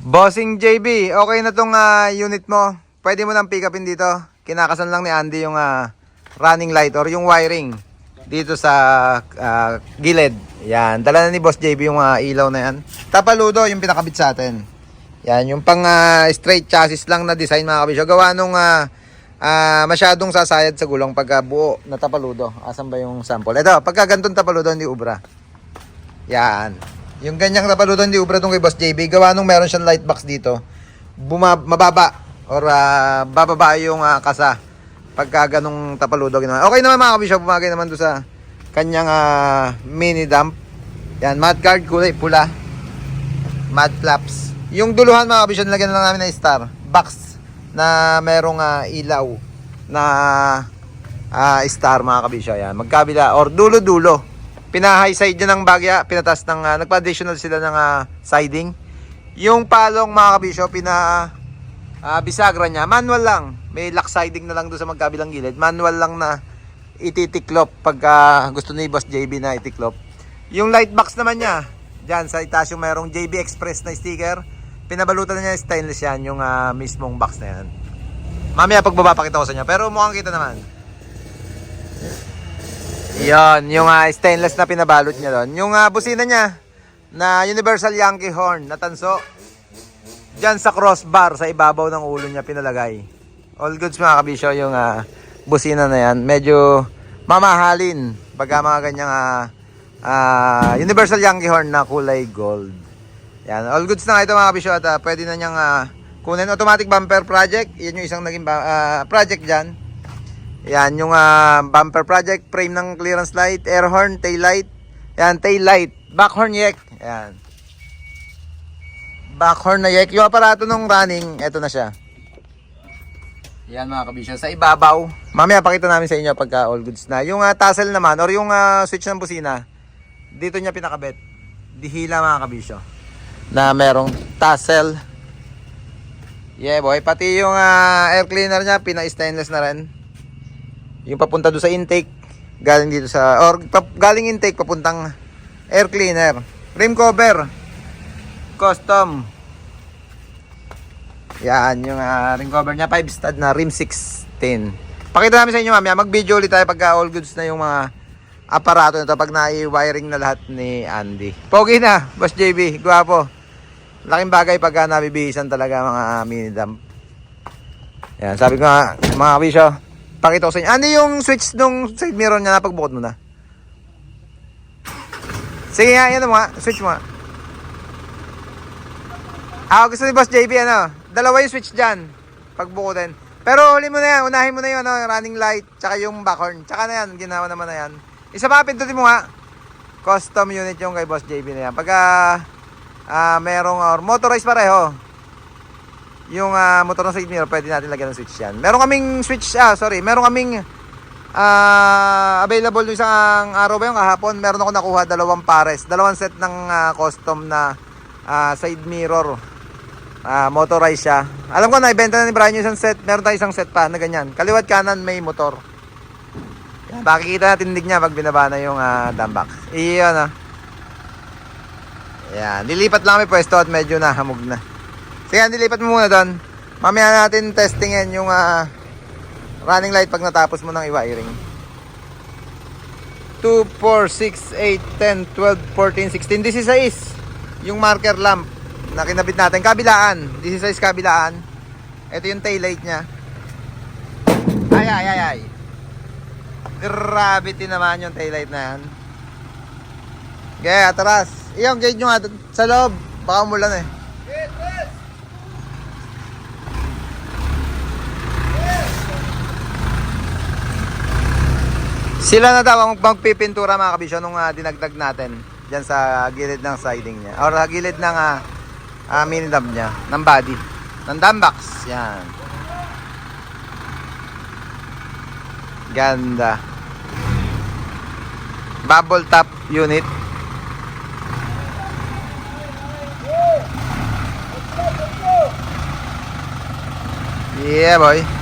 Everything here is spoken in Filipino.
Bossing JB, okay na tong ah, unit mo. Pwede mo nang pick upin dito. Kinakasan lang ni Andy yung ah, running light or yung wiring dito sa ah, gilid. Yan, dala na ni Boss JB yung ah, ilaw na yan. Tapaludo yung pinakabit sa atin. Yan, yung pang ah, straight chassis lang na design mga kabisyo. Gawa nung ah, ah, masyadong sasayad sa gulong pagka buo na tapaludo. Asan ba yung sample? Ito, pagka ganitong tapaludo hindi ubra. Yan. Yung ganyang tapaludo hindi ubra tong kay Boss JB. Gawa nung meron siyang light box dito. Buma mababa or ah, bababa yung ah, kasa pagka ganong tapaludo ginawa. Okay naman mga kabisyo, bumagay naman doon sa kanyang ah, mini dump. Yan, mud guard kulay pula. Mud flaps. Yung duluhan mga kabisyo, nilagyan na lang namin ng star box na merong ah, ilaw na ah, star mga kabisyo. Yan, magkabila or dulo-dulo. Pina-high side niya ng bagya, pinatas ng, ah, nagpa-additional sila ng ah, siding. Yung palong mga kabisyo, pina ah, bisagra niya, manual lang. May lock siding na lang doon sa magkabilang gilid. Manual lang na ititiklop pagka gusto ni Boss JB na itiklop. Yung light box naman niya, dyan sa itaas yung mayroong JB Express na sticker. Pinabalutan na niya stainless yan, yung ah, mismong box na yan. Mamaya pagbaba pakita ko sa inyo. Pero mukhang kita naman. Yan, yung ah, stainless na pinabalot niya doon. Yung ah, busina niya na Universal Yankee Horn na tanso. Diyan sa crossbar sa ibabaw ng ulo niya pinalagay. All goods mga kabisyo yung ah, busina na yan. Medyo mamahalin pagka mga ganyang ah, ah, Universal Yankee Horn na kulay gold. Yan, all goods na ito mga kabisyo at ah, pwede na niyang ah, kunin automatic bumper project. Yan yung isang naging ah, project dyan. Yan yung ah, bumper project, frame ng clearance light, air horn, tail light. Yan, tail light, back horn yek. Yan. Back horn na yek. Yung aparato ng running, eto na siya. Yan mga kabisyo, sa ibabaw. Mamaya pakita namin sa inyo pagka all goods na. Yung ah, tassel naman or yung ah, switch ng busina, dito niya pinakabit. Dihila mga kabisyo. Na merong tassel. Yeah boy, pati yung ah, air cleaner niya, pina-stainless na rin. Yung papunta doon sa intake, galing dito sa, or pa, galing intake papuntang air cleaner. Rim cover, custom. Yan, yung uh, rim cover niya, 5 stud na rim 16. Pakita namin sa inyo mamaya, mag-video ulit tayo pagka all goods na yung mga aparato nito pag na-wiring na lahat ni Andy. Pogi na, Boss JB, gwapo. Laking bagay pagka nabibihisan talaga mga mini dump. Yan, sabi ko nga, mga kabisyo, pakita ko sa inyo. Ano yung switch nung side mirror niya napagbukod mo na? Sige nga, yan mo nga. Switch mo nga. Ah, gusto ni Boss JB, ano? Dalawa yung switch dyan. Pagbukutin. Pero huli mo na yan. Unahin mo na yun, ano? Running light. Tsaka yung backhorn. Tsaka na yan. Ginawa naman na yan. Isa pa, pindutin mo nga. Custom unit yung kay Boss JB na yan. Pagka ah merong or motorized pareho. Yung ah, motor ng side mirror, pwede natin lagyan ng switch yan. Meron kaming switch, ah, sorry. Meron kaming ah available yung isang araw ba yung kahapon. Meron ako nakuha dalawang pares. Dalawang set ng ah, custom na ah, side mirror. Ah, motorized siya. Alam ko na, ibenta na ni Brian yung isang set. Meron tayong isang set pa na ganyan. Kaliwat kanan may motor. Yan, makikita natin tindig niya pag binaba na yung uh, box. Iyon ah. Yan, nilipat lang kami pwesto at medyo nahamog na. Sige, nilipat mo muna doon. Mamaya natin testingin yung ah, running light pag natapos mo ng i-wiring. 2, 4, 6, 8, 10, 12, 14, 16. This is size. Yung marker lamp na kinabit natin. Kabilaan. This is size kabilaan. Ito yung tail light niya. Ay, ay, ay, ay. Gravity naman yung tail light na yan. Okay, atras. Iyong gauge nyo nga sa loob. Baka umulan eh. Sila na daw ang magpipintura mga kabisyo nung ah, dinagdag natin dyan sa gilid ng siding niya. Or sa gilid ng uh, uh, mini dump niya, ng body. Ng dump box. Yan. Ganda. Bubble top unit. Yeah boy.